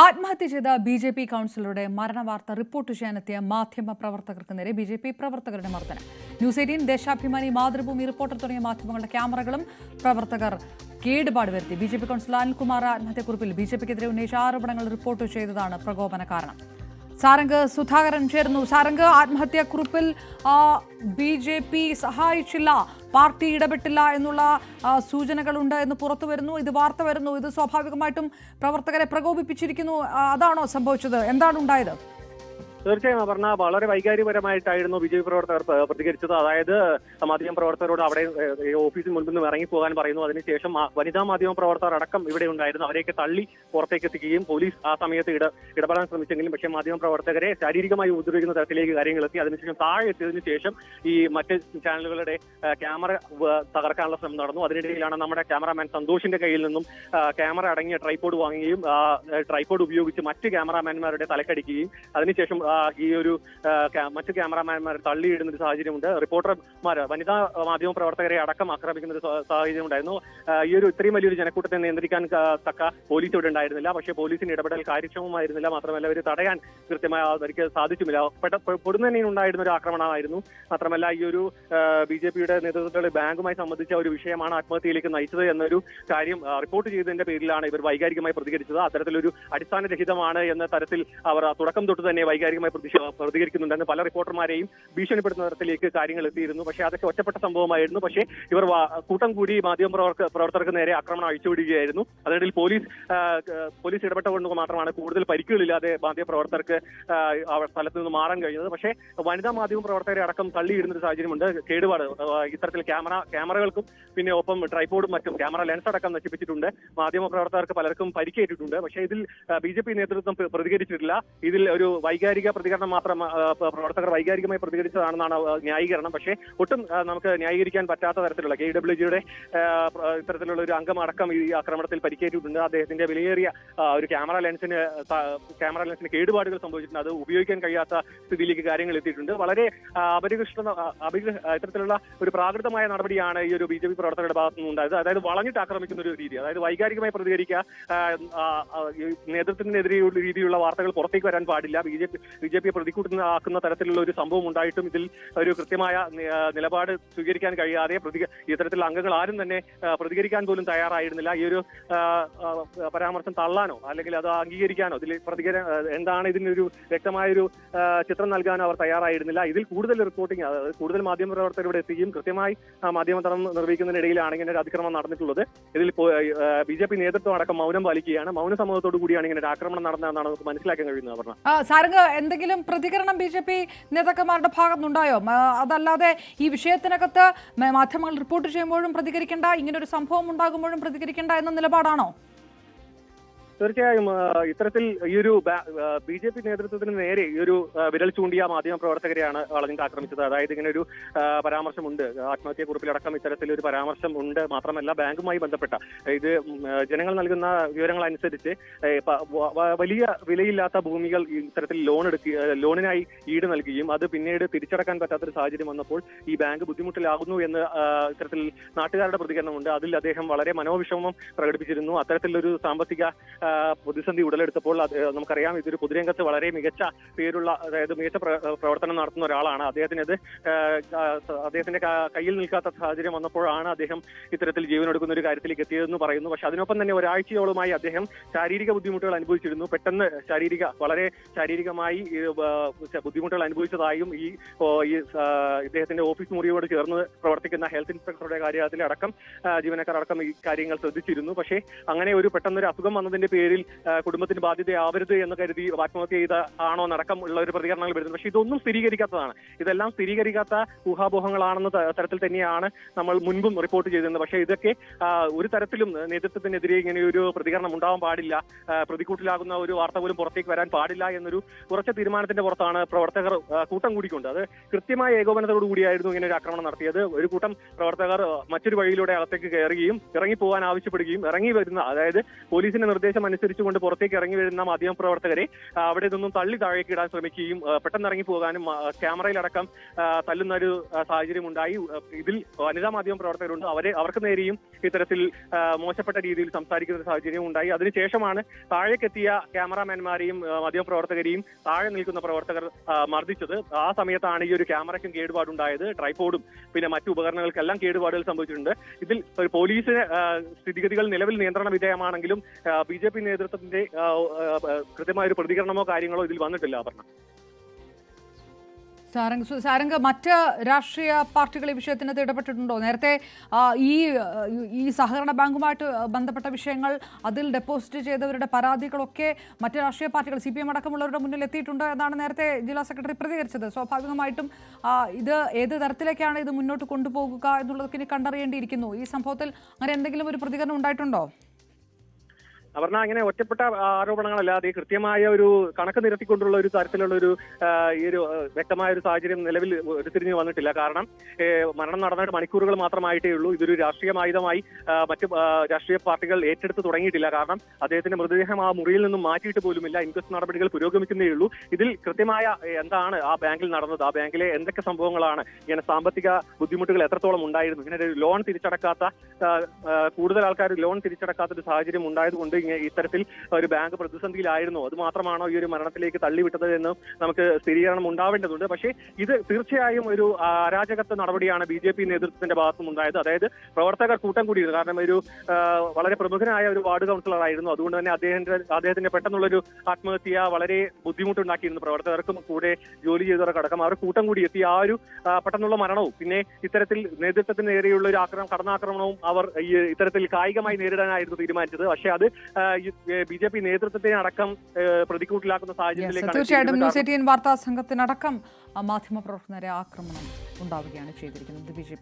ആത്മഹത്യ ചെയ്ത B J P കൗൺസിലറുടെ മരണവാർത്ത റിപ്പോർട്ട് ചെയ്യാനെത്തിയ മാധ്യമ പ്രവർത്തകർക്ക് നേരെ ബി ജെ പി പ്രവർത്തകരുടെ മർദ്ദനം. News eighteen Deshabhimani Mathrubhumi reporter തുടങ്ങിയ മാധ്യമങ്ങളുടെ ക്യാമറകളും പ്രവർത്തകർ കേടുപാട് വരുത്തി. B J P councillor Anilkumar ആത്മഹത്യക്കുറിപ്പിൽ B J പിക്കെതിരെ ഉന്നയിച്ച ആരോപണങ്ങൾ റിപ്പോർട്ട് ചെയ്തതാണ് പ്രകോപന കാരണം. സാരംഗ് സുധാകരൻ ചേർന്നു സാരംഗ് ആത്മഹത്യാക്കുറിപ്പിൽ ബി ജെ പി സഹായിച്ചില്ല. പാർട്ടി ഇടപെട്ടില്ല എന്നുള്ള സൂചനകളുണ്ട് എന്ന് പുറത്തു വരുന്നു. ഇത് വാർത്ത വരുന്നു. ഇത് സ്വാഭാവികമായിട്ടും പ്രവർത്തകരെ പ്രകോപിപ്പിച്ചിരിക്കുന്നു. അതാണോ സംഭവിച്ചത്? എന്താണ് ഉണ്ടായത്? തീർച്ചയായും അപർണ വളരെ വൈകാരികപരമായിട്ടായിരുന്നു ബി ജെ പി പ്രവർത്തകർ പ്രതികരിച്ചത്. അതായത് മാധ്യമ പ്രവർത്തകരോട് അവിടെ ഓഫീസിൽ മുൻപിൽ നിന്ന് ഇറങ്ങി പോകാൻ പറയുന്നു. അതിനുശേഷം വനിതാ മാധ്യമ പ്രവർത്തകർ അടക്കം ഇവിടെ ഉണ്ടായിരുന്നു. അവരെയൊക്കെ തള്ളി പുറത്തേക്ക് എത്തിക്കുകയും പോലീസ് ആ സമയത്ത് ഇട ഇടപെടാൻ ശ്രമിച്ചെങ്കിലും പക്ഷേ മാധ്യമ പ്രവർത്തകരെ ശാരീരികമായി ഉപദ്രവിക്കുന്ന തരത്തിലേക്ക് കാര്യങ്ങൾ എത്തി. അതിനുശേഷം താഴെ എത്തിയതിനു ശേഷം ഈ മറ്റ് ചാനലുകളുടെ ക്യാമറ തകർക്കാനുള്ള ശ്രമം നടന്നു. അതിനിടയിലാണ് നമ്മുടെ ക്യാമറാമാൻ സന്തോഷിന്റെ കയ്യിൽ നിന്നും ക്യാമറ അടങ്ങിയ ട്രൈപോഡ് വാങ്ങുകയും ട്രൈപോഡ് ഉപയോഗിച്ച് മറ്റ് ക്യാമറാമാൻമാരുടെ തലക്കടിക്കുകയും അതിനുശേഷം ഈ ഒരു മറ്റു ക്യാമറാമാൻമാർ തള്ളിയിടുന്ന ഒരു സാഹചര്യമുണ്ട്. റിപ്പോർട്ടർമാർ വനിതാ മാധ്യമ പ്രവർത്തകരെ അടക്കം ആക്രമിക്കുന്ന ഒരു സാഹചര്യം ഉണ്ടായിരുന്നു ഈ ഒരു ഇത്രയും വലിയൊരു ജനക്കൂട്ടത്തെ നിയന്ത്രിക്കാൻ തക്ക പോലീസ് ഇവിടെ ഉണ്ടായിരുന്നില്ല. പക്ഷേ പോലീസിന്റെ ഇടപെടൽ കാര്യക്ഷമമായിരുന്നില്ല. മാത്രമല്ല അവർ തടയാൻ കൃത്യമായി അവർക്ക് സാധിച്ചുമില്ല പൊടുന്നനെ ഉണ്ടായിരുന്ന ഒരു ആക്രമണമായിരുന്നു. മാത്രമല്ല ഈ ഒരു ബി ജെ പിയുടെ നേതൃത്വത്തിൽ ബാങ്കുമായി സംബന്ധിച്ച ഒരു വിഷയമാണ് ആത്മഹത്യയിലേക്ക് നയിച്ചത് എന്നൊരു കാര്യം റിപ്പോർട്ട് ചെയ്തതിന്റെ പേരിലാണ് ഇവർ വൈകാരികമായി പ്രതികരിച്ചത്. അത്തരത്തിലൊരു അടിസ്ഥാനരഹിതമാണ് എന്ന തരത്തിൽ അവർ തുടക്കം തൊട്ട് തന്നെ വൈകാരികമായി പ്രതിഷ- പ്രതികരിക്കുന്നുണ്ടെന്ന് പല റിപ്പോർട്ടർമാരെയും ഭീഷണിപ്പെടുത്തുന്ന തരത്തിലേക്ക് കാര്യങ്ങൾ എത്തിയിരുന്നു. പക്ഷേ അതൊക്കെ ഒറ്റപ്പെട്ട സംഭവമായിരുന്നു. പക്ഷേ ഇവർ കൂട്ടം കൂടി മാധ്യമ പ്രവർത്തക പ്രവർത്തകർക്ക് നേരെ ആക്രമണം അഴിച്ചുവിടുകയായിരുന്നു. അതിനിടയിൽ പോലീസ് പോലീസ് ഇടപെട്ടുകൊണ്ട് മാത്രമാണ് കൂടുതൽ പരിക്കുകളില്ലാതെ മാധ്യമ പ്രവർത്തകർക്ക് സ്ഥലത്ത് നിന്ന് മാറാൻ കഴിഞ്ഞത്. പക്ഷേ വനിതാ മാധ്യമ പ്രവർത്തകരെ അടക്കം തള്ളിയിടുന്ന ഒരു സാഹചര്യമുണ്ട്. കേടുപാട് ഇത്തരത്തിൽ ക്യാമറ ക്യാമറകൾക്കും പിന്നെ ഒപ്പം ട്രൈപോർഡും മറ്റും ക്യാമറ ലെൻസ് അടക്കം നശിപ്പിച്ചിട്ടുണ്ട്. മാധ്യമ പ്രവർത്തകർക്ക് പലർക്കും പരിക്കേറ്റിട്ടുണ്ട്. പക്ഷേ ഇതിൽ ബി നേതൃത്വം പ്ര- പ്രതികരിച്ചിട്ടില്ല. ഇതിൽ ഒരു വൈകാരിക പ്രതികരണം മാത്രം പ്രവർത്തകർ വൈകാരികമായി പ്രതികരിച്ചതാണെന്നാണ് ന്യായീകരണം. പക്ഷേ ഒട്ടും നമുക്ക് ന്യായീകരിക്കാൻ പറ്റാത്ത തരത്തിലുള്ള കെ ഡബ്ല്യു ജിയുടെ ഇത്തരത്തിലുള്ള ഒരു അംഗമടക്കം ഈ ആക്രമണത്തിൽ പരിക്കേറ്റിട്ടുണ്ട്. അദ്ദേഹത്തിന്റെ വിലയേറിയ ഒരു ക്യാമറ ലെൻസിന് ക്യാമറ ലെൻസിന് കേടുപാടുകൾ സംഭവിച്ചിട്ടുണ്ട്. അത് ഉപയോഗിക്കാൻ കഴിയാത്ത സ്ഥിതിയിലേക്ക് കാര്യങ്ങൾ എത്തിയിട്ടുണ്ട്. വളരെ അപരികൃഷ്ട അപരി- ഇത്തരത്തിലുള്ള ഒരു പ്രാകൃതമായ നടപടിയാണ് ഈ ഒരു ബി ജെ പി പ്രവർത്തകരുടെ ഭാഗത്തു അതായത് വളഞ്ഞിട്ട് ആക്രമിക്കുന്ന ഒരു രീതി. അതായത് വൈകാരികമായി പ്രതികരിക്കുക നേതൃത്വത്തിനെതിരെയുള്ള രീതിയിലുള്ള വാർത്തകൾ പുറത്തേക്ക് വരാൻ പാടില്ല. B J P B J പിയെ പ്രതികൂട്ടുന്ന ആക്കുന്ന തരത്തിലുള്ള ഒരു സംഭവം ഉണ്ടായിട്ടും ഇതിൽ ഒരു കൃത്യമായ നിലപാട് സ്വീകരിക്കാൻ കഴിയാതെ പ്രതി ഇത്തരത്തിലുള്ള അംഗങ്ങൾ ആരും തന്നെ പ്രതികരിക്കാൻ പോലും തയ്യാറായിരുന്നില്ല. ഈ ഒരു പരാമർശം തള്ളാനോ അല്ലെങ്കിൽ അത് അംഗീകരിക്കാനോ ഇതിൽ പ്രതികര എന്താണ് ഇതിനൊരു വ്യക്തമായൊരു ചിത്രം നൽകാനോ അവർ തയ്യാറായിരുന്നില്ല. ഇതിൽ കൂടുതൽ റിപ്പോർട്ടിംഗ് കൂടുതൽ മാധ്യമ പ്രവർത്തകർ ഇവിടെ എത്തുകയും കൃത്യമായി ആ മാധ്യമതരം നിർവഹിക്കുന്നതിനിടയിലാണ് ഇങ്ങനെ ഒരു അതിക്രമം നടന്നിട്ടുള്ളത്. ഇതിൽ ബി ജെ പി നേതൃത്വം അടക്കം മൗനം പാലിക്കുകയാണ്. മൗന സമൂഹത്തോടു കൂടിയാണ് ഇങ്ങനെ ഒരു ആക്രമണം നടന്നതെന്നാണ് നമുക്ക് മനസ്സിലാക്കാൻ കഴിയുന്നത് പറഞ്ഞ എന്തെങ്കിലും പ്രതികരണം ബി ജെ പി നേതാക്കന്മാരുടെ ഭാഗത്തുനിന്നുണ്ടായോ? അതല്ലാതെ ഈ വിഷയത്തിനകത്ത് മാധ്യമങ്ങൾ റിപ്പോർട്ട് ചെയ്യുമ്പോഴും പ്രതികരിക്കേണ്ട ഇങ്ങനൊരു സംഭവം ഉണ്ടാകുമ്പോഴും പ്രതികരിക്കേണ്ട എന്ന നിലപാടാണോ? തീർച്ചയായും ഇത്തരത്തിൽ ഈ ഒരു ബി ജെ പി നേതൃത്വത്തിന് നേരെ ഈ ഒരു വിരൽ ചൂണ്ടിയ മാധ്യമ പ്രവർത്തകരെയാണ് വളഞ്ഞിട്ട് ആക്രമിച്ചത്. അതായത് ഇങ്ങനെ ഒരു പരാമർശമുണ്ട്. ആത്മഹത്യാ കുറിപ്പിലടക്കം ഇത്തരത്തിലൊരു പരാമർശം ഉണ്ട് മാത്രമല്ല ബാങ്കുമായി ബന്ധപ്പെട്ട. ഇത് ജനങ്ങൾ നൽകുന്ന വിവരങ്ങൾ അനുസരിച്ച് വലിയ വിലയില്ലാത്ത ഭൂമികൾ ഇത്തരത്തിൽ ലോൺ എടുക്കുക ലോണിനായി ഈട് നൽകുകയും അത് പിന്നീട് തിരിച്ചടക്കാൻ പറ്റാത്തൊരു സാഹചര്യം വന്നപ്പോൾ ഈ ബാങ്ക് ബുദ്ധിമുട്ടിലാകുന്നു എന്ന് ഇത്തരത്തിൽ നാട്ടുകാരുടെ പ്രതികരണമുണ്ട്. അതിൽ അദ്ദേഹം വളരെ മനോവിഷമം പ്രകടിപ്പിച്ചിരുന്നു. അത്തരത്തിലൊരു സാമ്പത്തിക പ്രതിസന്ധി ഉടലെടുത്തപ്പോൾ നമുക്കറിയാം ഇതൊരു പൊതുരംഗത്ത് വളരെ മികച്ച പേരുള്ള അതായത് മികച്ച പ്രവർത്തനം നടത്തുന്ന ഒരാളാണ്. അദ്ദേഹത്തിന് ഇത് ആ, ആ, അദ്ദേഹത്തിന്റെ കയ്യിൽ നിൽക്കാത്ത സാഹചര്യം വന്നപ്പോഴാണ് അദ്ദേഹം ഇത്തരത്തിൽ ജീവനെടുക്കുന്ന ഒരു കാര്യത്തിലേക്ക് എത്തിയതെന്ന് പറയുന്നു. പക്ഷെ അതിനൊപ്പം തന്നെ ഒരാഴ്ചയോളമായി അദ്ദേഹം ശാരീരിക ബുദ്ധിമുട്ടുകൾ അനുഭവിച്ചിരുന്നു. പെട്ടെന്ന് ശാരീരിക വളരെ ശാരീരികമായി ബുദ്ധിമുട്ടുകൾ അനുഭവിച്ചതായും ഈ ഇദ്ദേഹത്തിന്റെ ഓഫീസ് മുറിയോട് ചേർന്ന് പ്രവർത്തിക്കുന്ന ഹെൽത്ത് ഇൻസ്പെക്ടറുടെ കാര്യത്തിൽ അടക്കം ജീവനക്കാർ അടക്കം ഈ കാര്യങ്ങൾ ശ്രദ്ധിച്ചിരുന്നു. പക്ഷേ അങ്ങനെ ഒരു പെട്ടെന്നൊരു അസുഖം വന്നതിന്റെ ആ, കുടുംബത്തിന് ബാധ്യതയാവരുത് എന്ന് കരുതി ആത്മഹത്യ ചെയ്ത ആണോ നടക്കം ഉള്ള ഒരു പ്രതികരണങ്ങൾ വരുന്നത്. പക്ഷേ ഇതൊന്നും സ്ഥിരീകരിക്കാത്തതാണ്. ഇതെല്ലാം സ്ഥിരീകരിക്കാത്ത ഊഹാപോഹങ്ങളാണെന്ന തരത്തിൽ തന്നെയാണ് നമ്മൾ മുൻപും റിപ്പോർട്ട് ചെയ്തിരുന്നത്. പക്ഷേ ഇതൊക്കെ ഒരു തരത്തിലും നേതൃത്വത്തിനെതിരെ ഇങ്ങനെ ഒരു പ്രതികരണം ഉണ്ടാവാൻ പാടില്ല. പ്രതികൂട്ടിലാകുന്ന ഒരു വാർത്ത പോലും പുറത്തേക്ക് വരാൻ പാടില്ല എന്നൊരു ഉറച്ച തീരുമാനത്തിന്റെ പുറത്താണ് പ്രവർത്തകർ കൂട്ടം കൂടിക്കൊണ്ട്. അത് കൃത്യമായ ഏകോപനത്തോടു കൂടിയായിരുന്നു ഇങ്ങനെ ഒരു ആക്രമണം നടത്തിയത്. ഒരു കൂട്ടം പ്രവർത്തകർ മറ്റൊരു വഴിയിലൂടെ അകത്തേക്ക് കയറുകയും ഇറങ്ങി പോകാൻ ആവശ്യപ്പെടുകയും ഇറങ്ങി വരുന്ന അതായത് പോലീസിന്റെ നിർദ്ദേശം നിർദ്ദേശം അനുസരിച്ചുകൊണ്ട് പുറത്തേക്ക് ഇറങ്ങി വരുന്ന മാധ്യമപ്രവർത്തകരെ പ്രവർത്തകരെ അവിടെ നിന്നും തള്ളി താഴേക്ക് ഇടാൻ ശ്രമിക്കുകയും പെട്ടെന്ന് ഇറങ്ങി പോകാനും ക്യാമറയിലടക്കം തല്ലുന്ന ഒരു സാഹചര്യം ഉണ്ടായി ഇതിൽ വനിതാ മാധ്യമ പ്രവർത്തകരുണ്ട്. അവരെ അവർക്ക് നേരെയും ഇത്തരത്തിൽ മോശപ്പെട്ട രീതിയിൽ സംസാരിക്കുന്ന ഒരു സാഹചര്യം ഉണ്ടായി. അതിനുശേഷമാണ് താഴേക്കെത്തിയ ക്യാമറാമാൻമാരെയും മാധ്യമ മാധ്യമപ്രവർത്തകരെയും താഴെ നിൽക്കുന്ന പ്രവർത്തകർ മർദ്ദിച്ചത്. ആ സമയത്താണ് ഈ ഒരു ക്യാമറയ്ക്കും കേടുപാടുണ്ടായത്. ട്രൈപോഡും പിന്നെ മറ്റു ഉപകരണങ്ങൾക്കെല്ലാം കേടുപാടുകൾ സംഭവിച്ചിട്ടുണ്ട്. ഇതിൽ ഒരു പോലീസിന് സ്ഥിതിഗതികൾ നിലവിൽ നിയന്ത്രണ വിധേയമാണെങ്കിലും ബി ജെ പി നേതൃത്വത്തിന്റെ കൃത്യമായ ഒരു പ്രതികരണമോ കാര്യങ്ങളോ ഇതിൽ വന്നിട്ടില്ല അപർണ. സാരംഗ് സാരംഗ് മറ്റ് രാഷ്ട്രീയ പാർട്ടികൾ ഈ വിഷയത്തിനകത്ത് ഇടപെട്ടിട്ടുണ്ടോ? നേരത്തെ ഈ ഈ സഹകരണ ബാങ്കുമായിട്ട് ബന്ധപ്പെട്ട വിഷയങ്ങൾ അതിൽ ഡെപ്പോസിറ്റ് ചെയ്തവരുടെ പരാതികളൊക്കെ മറ്റ് രാഷ്ട്രീയ പാർട്ടികൾ സി അടക്കമുള്ളവരുടെ മുന്നിൽ എത്തിയിട്ടുണ്ട് എന്നാണ് നേരത്തെ ജില്ലാ സെക്രട്ടറി പ്രതികരിച്ചത്. സ്വാഭാവികമായിട്ടും ഇത് ഏത് തരത്തിലേക്കാണ് ഇത് മുന്നോട്ട് കൊണ്ടുപോകുക എന്നുള്ളതൊക്കെ ഇനി കണ്ടറിയേണ്ടിയിരിക്കുന്നു. ഈ സംഭവത്തിൽ അങ്ങനെ എന്തെങ്കിലും ഒരു പ്രതികരണം ഉണ്ടായിട്ടുണ്ടോ? അപർണ അങ്ങനെ ഒറ്റപ്പെട്ട ആരോപണങ്ങളല്ലാതെ കൃത്യമായ ഒരു കണക്ക് നിരത്തിക്കൊണ്ടുള്ള ഒരു തരത്തിലുള്ള ഒരു ഈ ഒരു വ്യക്തമായ ഒരു സാഹചര്യം നിലവിൽ ഉരുത്തിരിഞ്ഞു വന്നിട്ടില്ല. കാരണം മരണം നടന്നിട്ട് മണിക്കൂറുകൾ മാത്രമായിട്ടേ ഉള്ളൂ. ഇതൊരു രാഷ്ട്രീയ ആയുധമായി മറ്റ് രാഷ്ട്രീയ പാർട്ടികൾ ഏറ്റെടുത്ത് തുടങ്ങിയിട്ടില്ല. കാരണം അദ്ദേഹത്തിന്റെ മൃതദേഹം ആ മുറിയിൽ നിന്നും മാറ്റിയിട്ട് പോലുമില്ല. ഇൻക്വസ്റ്റ് നടപടികൾ പുരോഗമിക്കുന്നേ ഉള്ളൂ. ഇതിൽ കൃത്യമായ എന്താണ് ആ ബാങ്കിൽ നടന്നത്? ആ ബാങ്കിലെ എന്തൊക്കെ സംഭവങ്ങളാണ്? ഇങ്ങനെ സാമ്പത്തിക ബുദ്ധിമുട്ടുകൾ എത്രത്തോളം ഉണ്ടായിരുന്നു? ഇങ്ങനെ ലോൺ തിരിച്ചടക്കാത്ത കൂടുതൽ ആൾക്കാർ ലോൺ തിരിച്ചടക്കാത്ത ഒരു സാഹചര്യം ഉണ്ടായതുകൊണ്ട് ഇത്തരത്തിൽ ഒരു ബാങ്ക് പ്രതിസന്ധിയിലായിരുന്നു. അത് മാത്രമാണോ ഈ ഒരു മരണത്തിലേക്ക് തള്ളിവിട്ടത് എന്ന് നമുക്ക് സ്ഥിരീകരണം ഉണ്ടാവേണ്ടതുണ്ട്. പക്ഷേ ഇത് തീർച്ചയായും ഒരു അരാജകത്വ നടപടിയാണ് ബി ജെ പി നേതൃത്വത്തിന്റെ ഭാഗത്തും ഉണ്ടായത് അതായത് പ്രവർത്തകർ കൂട്ടം കൂടിയിരുന്നു. കാരണം ഒരു വളരെ പ്രമുഖനായ ഒരു വാർഡ് കൗൺസിലർ ആയിരുന്നു അതുകൊണ്ട് തന്നെ അദ്ദേഹത്തിന്റെ അദ്ദേഹത്തിന്റെ പെട്ടെന്നുള്ളൊരു ആത്മഹത്യ വളരെ ബുദ്ധിമുട്ടുണ്ടാക്കിയിരുന്നു. പ്രവർത്തകർക്കും കൂടെ ജോലി ചെയ്തവർക്ക് അടക്കം അവർ കൂട്ടം കൂടി എത്തി. ആ ഒരു പെട്ടെന്നുള്ള മരണവും പിന്നെ ഇത്തരത്തിൽ നേതൃത്വത്തിന് നേരെയുള്ള ഒരു ആക്രമണം കടന്നാക്രമണവും അവർ ഇത്തരത്തിൽ കായികമായി നേരിടാനായിരുന്നു തീരുമാനിച്ചത്. പക്ഷേ അത് ബി ജെ പി നേതൃത്വത്തെ അടക്കം പ്രതികൂട്ടിലാക്കുന്ന പ്രതിക്കൂട്ടിലാക്കുന്ന സാഹചര്യത്തിലേക്കാണ് തീർച്ചയായിട്ടും. ന്യൂസ് എയ്റ്റീൻ വാർത്താ സംഘത്തിനടക്കം മാധ്യമപ്രവർത്തകരെ ആക്രമണം ഉണ്ടാവുകയാണ് ചെയ്തിരിക്കുന്നത് ബി